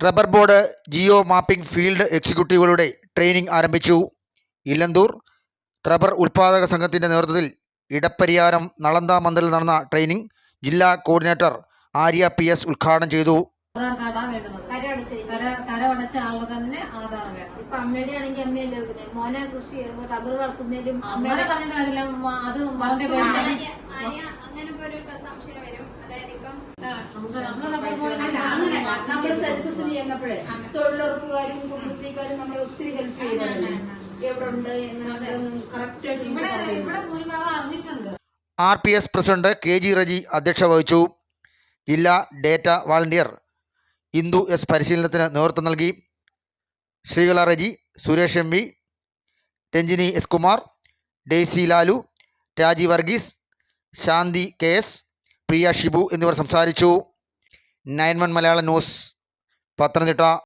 Rubber board geo mapping field എക്സിക്യൂട്ടീവുകളുടെ training ആരംഭിച്ചു. ഇല്ലന്തൂർ rubber ഉൽപാദക സംഘത്തിന്റെ നേതൃത്വത്തിൽ ഇടപ്പരിയാരം നളന്ദാ മന്ദിറിൽ നടന്ന ട്രെയിനിംഗ് ജില്ലാ കോർഡിനേറ്റർ ആര്യ പി എസ് ഉദ്ഘാടനം ചെയ്തു. ആധാർ കാർഡാണ് വേണ്ടുന്നത് കര അടച്ചിരിക്കും കര കര അടച്ച ആളുടെ തന്നെ ആധാർ വേണം. ഇപ്പൊ അമ്മയുടെ ആണെങ്കിൽ അമ്മയല്ലേ വെക്കുന്നത് മോനെ കൃഷി റബ്ബർ വളർത്തുന്നതിലും അങ്ങനെ അമ്മയുടെ പറഞ്ഞിട്ട് കാര്യമില്ല. അത് മകന്റെ അതായത് ഇപ്പം നമുക്ക് നമ്മൾ സെൻസസിന് ചെന്നപ്പോഴേ തൊഴിലുറപ്പുകാരും കുടുംബശ്രീക്കാരും നമ്മളെ ഒത്തിരി ഹെൽപ്പ് ചെയ്തിട്ടുണ്ട് എവിടെ ഉണ്ട് കറക്റ്റ് ആയിട്ട് ഇവിടെ ഇവിടെ ഭൂരിഭാഗം അറിഞ്ഞിട്ടുണ്ട്. R P S president K G Reji അധ്യക്ഷ വഹിച്ചു. ജില്ലാ ഡേറ്റ വാളണ്ടിയർ ഇന്ദു എസ് പരിശീലനത്തിന് നേതൃത്വം നൽകി. Sreekala Reji Suresh M V Ranjini S Kumar Daisy Lalu Raji Varghese Shanthi K S Priya Shibu എന്നിവർ സംസാരിച്ചു. Nine one Malayalam news Pathanamthitta.